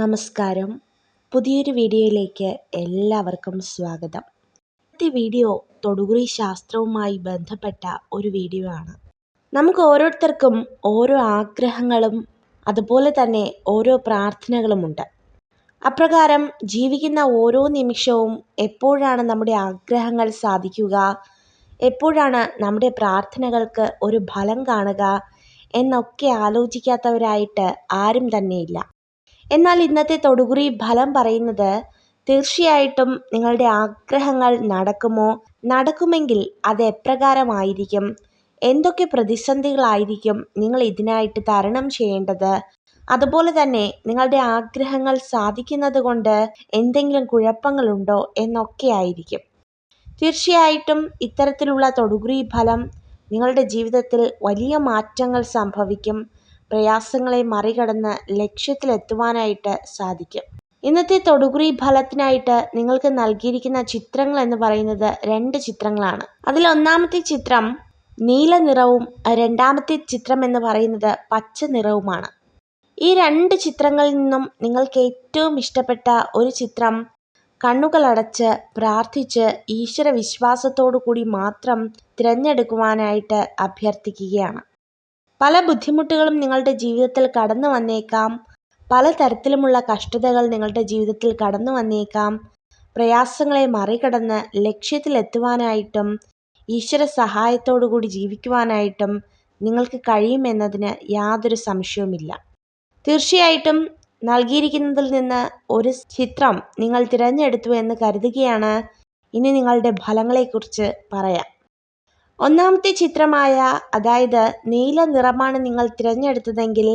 നമസ്കാരം. പുതിയൊരു വീഡിയോയിലേക്ക് എല്ലാവർക്കും സ്വാഗതം. ഇന്നത്തെ വീഡിയോ തൊടുകുറി ശാസ്ത്രവുമായി ബന്ധപ്പെട്ട ഒരു വീഡിയോ ആണ്. നമുക്ക് ഓരോരുത്തർക്കും ഓരോ ആഗ്രഹങ്ങളും അതുപോലെ തന്നെ ഓരോ പ്രാർത്ഥനകളുമുണ്ട് അപ്രകാരം ജീവിക്കുന്ന ഓരോ നിമിഷവും എപ്പോഴാണ് നമ്മുടെ ആഗ്രഹങ്ങൾ സാധിക്കുക എപ്പോഴാണ് നമ്മുടെ പ്രാർത്ഥനകൾക്ക് ഒരു ഫലം കാണുക എന്നൊക്കെ ആലോചിക്കാത്തവരായിട്ട് ആരും തന്നെയില്ല. എന്നാൽ ഇന്നത്തെ തൊടുകുറി ഫലം പറയുന്നത് തീർച്ചയായിട്ടും നിങ്ങളുടെ ആഗ്രഹങ്ങൾ നടക്കുമോ? നടക്കുമെങ്കിൽ അത് എപ്രകാരമായിരിക്കും? എന്തൊക്കെ പ്രതിസന്ധികളായിരിക്കും നിങ്ങൾ ഇതിനായിട്ട് തരണം ചെയ്യേണ്ടത്? അതുപോലെ തന്നെ നിങ്ങളുടെ ആഗ്രഹങ്ങൾ സാധിക്കുന്നത് കൊണ്ട് എന്തെങ്കിലും കുഴപ്പങ്ങളുണ്ടോ എന്നൊക്കെ ആയിരിക്കും. തീർച്ചയായിട്ടും ഇത്തരത്തിലുള്ള തൊടുകുറി ഫലം നിങ്ങളുടെ ജീവിതത്തിൽ വലിയ മാറ്റങ്ങൾ സംഭവിക്കും. പ്രയാസങ്ങളെ മറികടന്ന് ലക്ഷ്യത്തിലെത്തുവാനായിട്ട് സാധിക്കും. ഇന്നത്തെ തൊടുകുറി ഫലത്തിനായിട്ട് നിങ്ങൾക്ക് നൽകിയിരിക്കുന്ന ചിത്രങ്ങൾ എന്ന് പറയുന്നത് രണ്ട് ചിത്രങ്ങളാണ്. അതിൽ ഒന്നാമത്തെ ചിത്രം നീല നിറവും രണ്ടാമത്തെ ചിത്രം എന്ന് പറയുന്നത് പച്ച നിറവുമാണ്. ഈ രണ്ട് ചിത്രങ്ങളിൽ നിന്നും നിങ്ങൾക്ക് ഏറ്റവും ഇഷ്ടപ്പെട്ട ഒരു ചിത്രം കണ്ണുകളടച്ച് പ്രാർത്ഥിച്ച് ഈശ്വര വിശ്വാസത്തോടു കൂടി മാത്രം തിരഞ്ഞെടുക്കുവാനായിട്ട് അഭ്യർത്ഥിക്കുകയാണ്. പല ബുദ്ധിമുട്ടുകളും നിങ്ങളുടെ ജീവിതത്തിൽ കടന്നു വന്നേക്കാം. പലതരത്തിലുമുള്ള കഷ്ടതകൾ നിങ്ങളുടെ ജീവിതത്തിൽ കടന്നു വന്നേക്കാം. പ്രയാസങ്ങളെ മറികടന്ന് ലക്ഷ്യത്തിലെത്തുവാനായിട്ടും ഈശ്വര സഹായത്തോടു കൂടി ജീവിക്കുവാനായിട്ടും നിങ്ങൾക്ക് കഴിയുമെന്നതിന് യാതൊരു സംശയവുമില്ല. തീർച്ചയായിട്ടും നൽകിയിരിക്കുന്നതിൽ നിന്ന് ഒരു ചിത്രം നിങ്ങൾ തിരഞ്ഞെടുത്തു എന്ന് കരുതുകയാണ്. ഇനി നിങ്ങളുടെ ഫലങ്ങളെക്കുറിച്ച് പറയാം. ഒന്നാമത്തെ ചിത്രമായ അതായത് നീല നിറമാണ് നിങ്ങൾ തിരഞ്ഞെടുത്തതെങ്കിൽ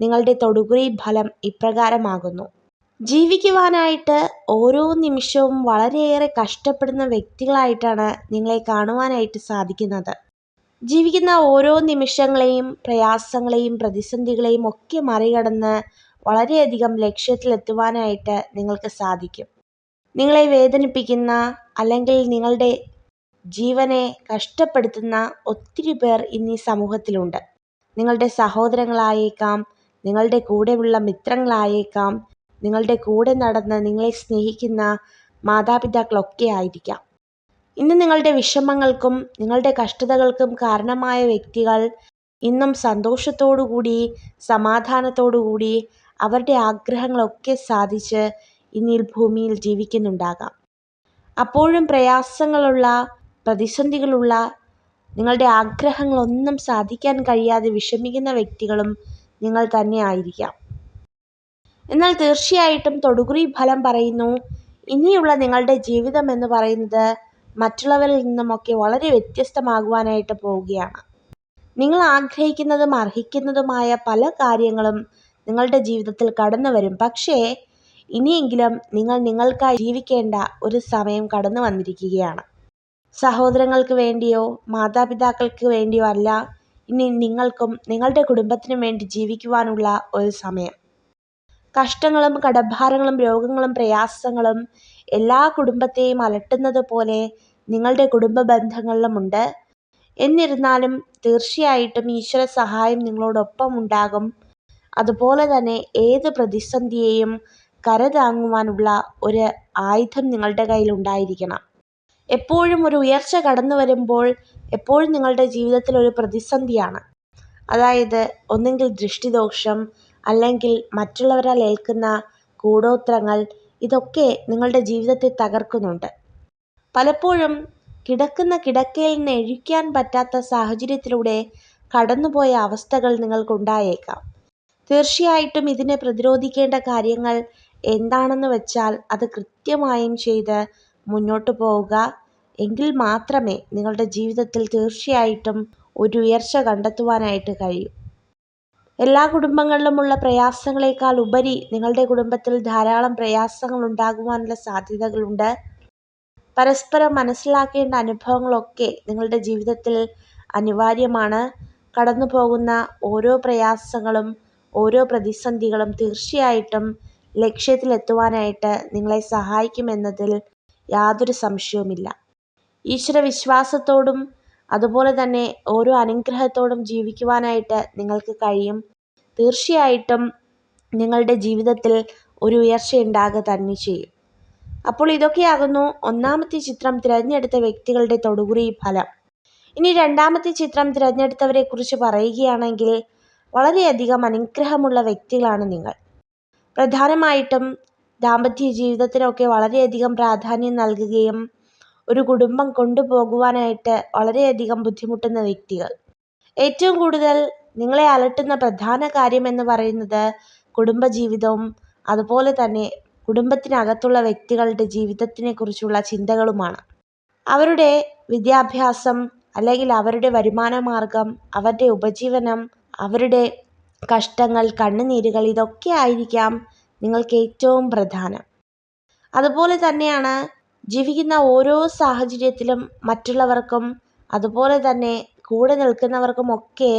നിങ്ങളുടെ തൊടുകുറി ഫലം ഇപ്രകാരമാകുന്നു. ജീവിക്കുവാനായിട്ട് ഓരോ നിമിഷവും വളരെയേറെ കഷ്ടപ്പെടുന്ന വ്യക്തികളായിട്ടാണ് നിങ്ങളെ കാണുവാനായിട്ട് സാധിക്കുന്നത്. ജീവിക്കുന്ന ഓരോ നിമിഷങ്ങളെയും പ്രയാസങ്ങളെയും പ്രതിസന്ധികളെയും ഒക്കെ മറികടന്ന് വളരെയധികം ലക്ഷ്യത്തിലെത്തുവാനായിട്ട് നിങ്ങൾക്ക് സാധിക്കും. നിങ്ങളെ വേദനിപ്പിക്കുന്ന അല്ലെങ്കിൽ നിങ്ങളുടെ ജീവനെ കഷ്ടപ്പെടുത്തുന്ന ഒത്തിരി പേർ ഇന്ന് സമൂഹത്തിലുണ്ട്. നിങ്ങളുടെ സഹോദരങ്ങളായേക്കാം നിങ്ങളുടെ കൂടെയുള്ള മിത്രങ്ങളായേക്കാം നിങ്ങളുടെ കൂടെ നടന്ന് നിങ്ങളെ സ്നേഹിക്കുന്ന മാതാപിതാക്കളൊക്കെ ആയിരിക്കാം. ഇന്ന് നിങ്ങളുടെ വിഷമങ്ങൾക്കും നിങ്ങളുടെ കഷ്ടതകൾക്കും കാരണമായ വ്യക്തികൾ ഇന്നും സന്തോഷത്തോടുകൂടി സമാധാനത്തോടുകൂടി അവരുടെ ആഗ്രഹങ്ങളൊക്കെ സാധിച്ച് ഇന്നീ ഭൂമിയിൽ ജീവിക്കുന്നുണ്ടാകാം. അപ്പോഴും പ്രയാസങ്ങളുള്ള പ്രതിസന്ധികളുള്ള നിങ്ങളുടെ ആഗ്രഹങ്ങളൊന്നും സാധിക്കാൻ കഴിയാതെ വിഷമിക്കുന്ന വ്യക്തികളും നിങ്ങൾ തന്നെ ആയിരിക്കാം. എന്നാൽ തീർച്ചയായിട്ടും തൊടുകുറി ഫലം പറയുന്നു. ഇനിയുള്ള നിങ്ങളുടെ ജീവിതം എന്ന് പറയുന്നത് മറ്റുള്ളവരിൽ നിന്നുമൊക്കെ വളരെ വ്യത്യസ്തമാകുവാനായിട്ട് പോവുകയാണ്. നിങ്ങൾ ആഗ്രഹിക്കുന്നതും അർഹിക്കുന്നതുമായ പല കാര്യങ്ങളും നിങ്ങളുടെ ജീവിതത്തിൽ കടന്നു വരും. പക്ഷേ ഇനിയെങ്കിലും നിങ്ങൾ നിങ്ങൾക്കായി ജീവിക്കേണ്ട ഒരു സമയം കടന്നു വന്നിരിക്കുകയാണ്. സഹോദരങ്ങൾക്ക് വേണ്ടിയോ മാതാപിതാക്കൾക്ക് വേണ്ടിയോ അല്ല ഇനി നിങ്ങൾക്കും നിങ്ങളുടെ കുടുംബത്തിനും വേണ്ടി ജീവിക്കുവാനുള്ള ഒരു സമയം. കഷ്ടങ്ങളും കടഭാരങ്ങളും രോഗങ്ങളും പ്രയാസങ്ങളും എല്ലാ കുടുംബത്തെയും അലട്ടുന്നത് പോലെ നിങ്ങളുടെ കുടുംബ ബന്ധങ്ങളിലുമുണ്ട് എന്നിരുന്നാലും തീർച്ചയായിട്ടും ഈശ്വര സഹായം നിങ്ങളോടൊപ്പം ഉണ്ടാകും. അതുപോലെ തന്നെ ഏത് പ്രതിസന്ധിയെയും കരതാങ്ങുവാനുള്ള ഒരു ആയുധം നിങ്ങളുടെ കയ്യിൽ ഉണ്ടായിരിക്കണം. എപ്പോഴും ഒരു ഉയർച്ച കടന്നു വരുമ്പോൾ എപ്പോഴും നിങ്ങളുടെ ജീവിതത്തിൽ ഒരു പ്രതിസന്ധിയാണ്. അതായത് ഒന്നെങ്കിൽ ദൃഷ്ടിദോഷം അല്ലെങ്കിൽ മറ്റുള്ളവരാൽ ഏൽക്കുന്ന കൂടോത്രങ്ങൾ ഇതൊക്കെ നിങ്ങളുടെ ജീവിതത്തെ തകർക്കുന്നുണ്ട്. പലപ്പോഴും കിടക്കുന്ന കിടക്കയിൽ നിന്ന് എഴിക്കാൻ പറ്റാത്ത സാഹചര്യത്തിലൂടെ കടന്നുപോയ അവസ്ഥകൾ നിങ്ങൾക്കുണ്ടായേക്കാം. തീർച്ചയായിട്ടും ഇതിനെ പ്രതിരോധിക്കേണ്ട കാര്യങ്ങൾ എന്താണെന്ന് വെച്ചാൽ അത് കൃത്യമായും ചെയ്ത് മുന്നോട്ട് പോവുക. എങ്കിൽ മാത്രമേ നിങ്ങളുടെ ജീവിതത്തിൽ തീർച്ചയായിട്ടും ഒരു ഉയർച്ച കണ്ടെത്തുവാനായിട്ട് കഴിയൂ. എല്ലാ കുടുംബങ്ങളിലുമുള്ള പ്രയാസങ്ങളെക്കാൾ ഉപരി നിങ്ങളുടെ കുടുംബത്തിൽ ധാരാളം പ്രയാസങ്ങൾ ഉണ്ടാകുവാനുള്ള സാധ്യതകളുണ്ട്. പരസ്പരം മനസ്സിലാക്കേണ്ട അനുഭവങ്ങളൊക്കെ നിങ്ങളുടെ ജീവിതത്തിൽ അനിവാര്യമാണ്. കടന്നു പോകുന്ന ഓരോ പ്രയാസങ്ങളും ഓരോ പ്രതിസന്ധികളും തീർച്ചയായിട്ടും ലക്ഷ്യത്തിലെത്തുവാനായിട്ട് നിങ്ങളെ സഹായിക്കുമെന്നതിൽ യാതൊരു സംശയവുമില്ല. ഈശ്വര വിശ്വാസത്തോടും അതുപോലെ തന്നെ ഓരോ അനുഗ്രഹത്തോടും ജീവിക്കുവാനായിട്ട് നിങ്ങൾക്ക് കഴിയും. തീർച്ചയായിട്ടും നിങ്ങളുടെ ജീവിതത്തിൽ ഒരു ഉയർച്ചയുണ്ടാകുക തന്നെ ചെയ്യും. അപ്പോൾ ഇതൊക്കെയാകുന്നു ഒന്നാമത്തെ ചിത്രം തിരഞ്ഞെടുത്ത വ്യക്തികളുടെ തൊടുകുറി ഫലം. ഇനി രണ്ടാമത്തെ ചിത്രം തിരഞ്ഞെടുത്തവരെ കുറിച്ച് പറയുകയാണെങ്കിൽ വളരെയധികം അനുഗ്രഹമുള്ള വ്യക്തികളാണ് നിങ്ങൾ. പ്രധാനമായിട്ടും ദാമ്പത്യ ജീവിതത്തിനൊക്കെ വളരെയധികം പ്രാധാന്യം നൽകുകയും ഒരു കുടുംബം കൊണ്ടുപോകുവാനായിട്ട് വളരെയധികം ബുദ്ധിമുട്ടുന്ന വ്യക്തികൾ. ഏറ്റവും കൂടുതൽ നിങ്ങളെ അലട്ടുന്ന പ്രധാന കാര്യം എന്ന് പറയുന്നത് കുടുംബജീവിതവും അതുപോലെ തന്നെ കുടുംബത്തിനകത്തുള്ള വ്യക്തികളുടെ ജീവിതത്തിനെ കുറിച്ചുള്ള ചിന്തകളുമാണ്. അവരുടെ വിദ്യാഭ്യാസം അല്ലെങ്കിൽ അവരുടെ വരുമാന മാർഗം അവരുടെ ഉപജീവനം അവരുടെ കഷ്ടങ്ങൾ കണ്ണുനീരുകൾ ഇതൊക്കെ ആയിരിക്കാം നിങ്ങൾക്ക് ഏറ്റവും പ്രധാനം. അതുപോലെ തന്നെയാണ് ജീവിക്കുന്ന ഓരോ സാഹചര്യത്തിലും മറ്റുള്ളവർക്കും അതുപോലെ തന്നെ കൂടെ നിൽക്കുന്നവർക്കുമൊക്കെ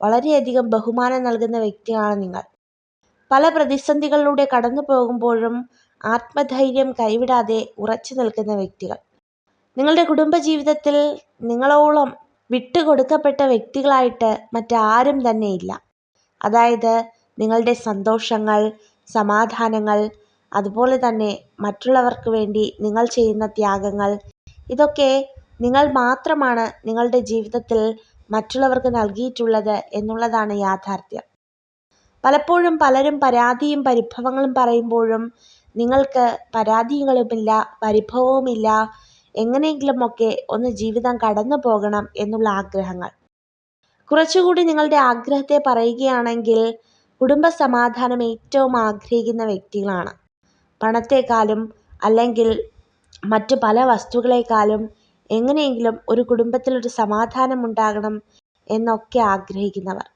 വളരെയധികം ബഹുമാനം നൽകുന്ന വ്യക്തിയാണ് നിങ്ങൾ. പല പ്രതിസന്ധികളിലൂടെ കടന്നു പോകുമ്പോഴും ആത്മധൈര്യം കൈവിടാതെ ഉറച്ചു നിൽക്കുന്ന വ്യക്തികൾ. നിങ്ങളുടെ കുടുംബജീവിതത്തിൽ നിങ്ങളോളം വിട്ടുകൊടുക്കപ്പെട്ട വ്യക്തികളായിട്ട് മറ്റാരും തന്നെ ഇല്ല. അതായത് നിങ്ങളുടെ സന്തോഷങ്ങൾ സമാധാനങ്ങൾ. അതുപോലെ തന്നെ മറ്റുള്ളവർക്ക് വേണ്ടി നിങ്ങൾ ചെയ്യുന്ന ത്യാഗങ്ങൾ. ഇതൊക്കെ നിങ്ങൾ മാത്രമാണ് നിങ്ങളുടെ ജീവിതത്തിൽ മറ്റുള്ളവർക്ക് നൽകിയിട്ടുള്ളത് എന്നുള്ളതാണ് യാഥാർത്ഥ്യം. പലപ്പോഴും പലരും പരാതിയും പരിഭവങ്ങളും പറയുമ്പോഴും നിങ്ങൾക്ക് പരാതികളുമില്ല പരിഭവവുമില്ല. എങ്ങനെയെങ്കിലുമൊക്കെ ഒന്ന് ജീവിതം കടന്നു പോകണം എന്നുള്ള ആഗ്രഹങ്ങൾ. കുറച്ചുകൂടി നിങ്ങളുടെ ആഗ്രഹത്തെ പറയുകയാണെങ്കിൽ കുടുംബ സമാധാനം ഏറ്റവും ആഗ്രഹിക്കുന്ന വ്യക്തികളാണ്. പണത്തെക്കാളും അല്ലെങ്കിൽ മറ്റു പല വസ്തുക്കളെക്കാളും എങ്ങനെയെങ്കിലും ഒരു കുടുംബത്തിൽ ഒരു സമാധാനം ഉണ്ടാകണം എന്നൊക്കെ ആഗ്രഹിക്കുന്നവർ.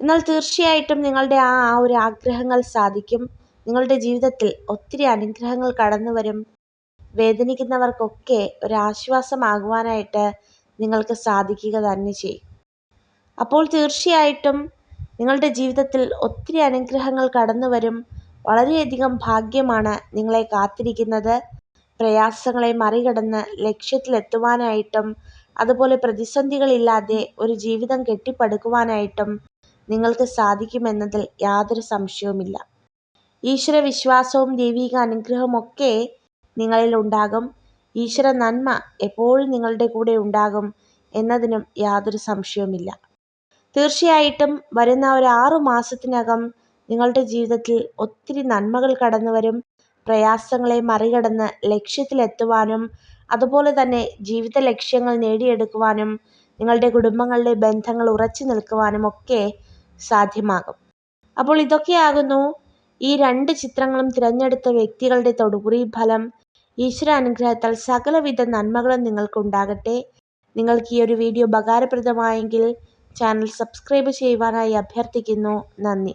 എന്നാൽ തീർച്ചയായിട്ടും നിങ്ങളുടെ ആ ഒരു ആഗ്രഹങ്ങൾ സാധിക്കും. നിങ്ങളുടെ ജീവിതത്തിൽ ഒത്തിരി അനുഗ്രഹങ്ങൾ കടന്നു വരും. വേദനിക്കുന്നവർക്കൊക്കെ ഒരാശ്വാസമാകുവാനായിട്ട് നിങ്ങൾക്ക് സാധിക്കുക തന്നെ ചെയ്യും. അപ്പോൾ തീർച്ചയായിട്ടും നിങ്ങളുടെ ജീവിതത്തിൽ ഒത്തിരി അനുഗ്രഹങ്ങൾ കടന്നു വരും. വളരെയധികം ഭാഗ്യമാണ് നിങ്ങളെ കാത്തിരിക്കുന്നത്. പ്രയാസങ്ങളെ മറികടന്ന് ലക്ഷ്യത്തിലെത്തുവാനായിട്ടും അതുപോലെ പ്രതിസന്ധികളില്ലാതെ ഒരു ജീവിതം കെട്ടിപ്പടുക്കുവാനായിട്ടും നിങ്ങൾക്ക് സാധിക്കുമെന്നതിൽ യാതൊരു സംശയവുമില്ല. ഈശ്വര വിശ്വാസവും ദൈവിക അനുഗ്രഹമൊക്കെ നിങ്ങളിൽ ഉണ്ടാകും. ഈശ്വര നന്മ എപ്പോഴും നിങ്ങളുടെ കൂടെ ഉണ്ടാകും എന്നതിനും യാതൊരു സംശയവുമില്ല. തീർച്ചയായിട്ടും വരുന്ന ഒരു ആറു മാസത്തിനകം നിങ്ങളുടെ ജീവിതത്തിൽ ഒത്തിരി നന്മകൾ കടന്നു വരും. പ്രയാസങ്ങളെ മറികടന്ന് ലക്ഷ്യത്തിലെത്തുവാനും അതുപോലെ തന്നെ ജീവിത ലക്ഷ്യങ്ങൾ നേടിയെടുക്കുവാനും നിങ്ങളുടെ കുടുംബങ്ങളിലെ ബന്ധങ്ങൾ ഉറച്ചു നിൽക്കുവാനും ഒക്കെ സാധ്യമാകും. അപ്പോൾ ഇതൊക്കെയാകുന്നു ഈ രണ്ട് ചിത്രങ്ങളും തിരഞ്ഞെടുത്ത വ്യക്തികളുടെ തൊടുപുറി ഫലം. ഈശ്വര അനുഗ്രഹത്താൽ സകലവിധ നന്മകളും നിങ്ങൾക്കുണ്ടാകട്ടെ. നിങ്ങൾക്ക് ഈ ഒരു വീഡിയോ ഉപകാരപ്രദമായെങ്കിൽ ചാനൽ സബ്സ്ക്രൈബ് ചെയ്യുവാനായി അഭ്യർത്ഥിക്കുന്നു. നന്ദി.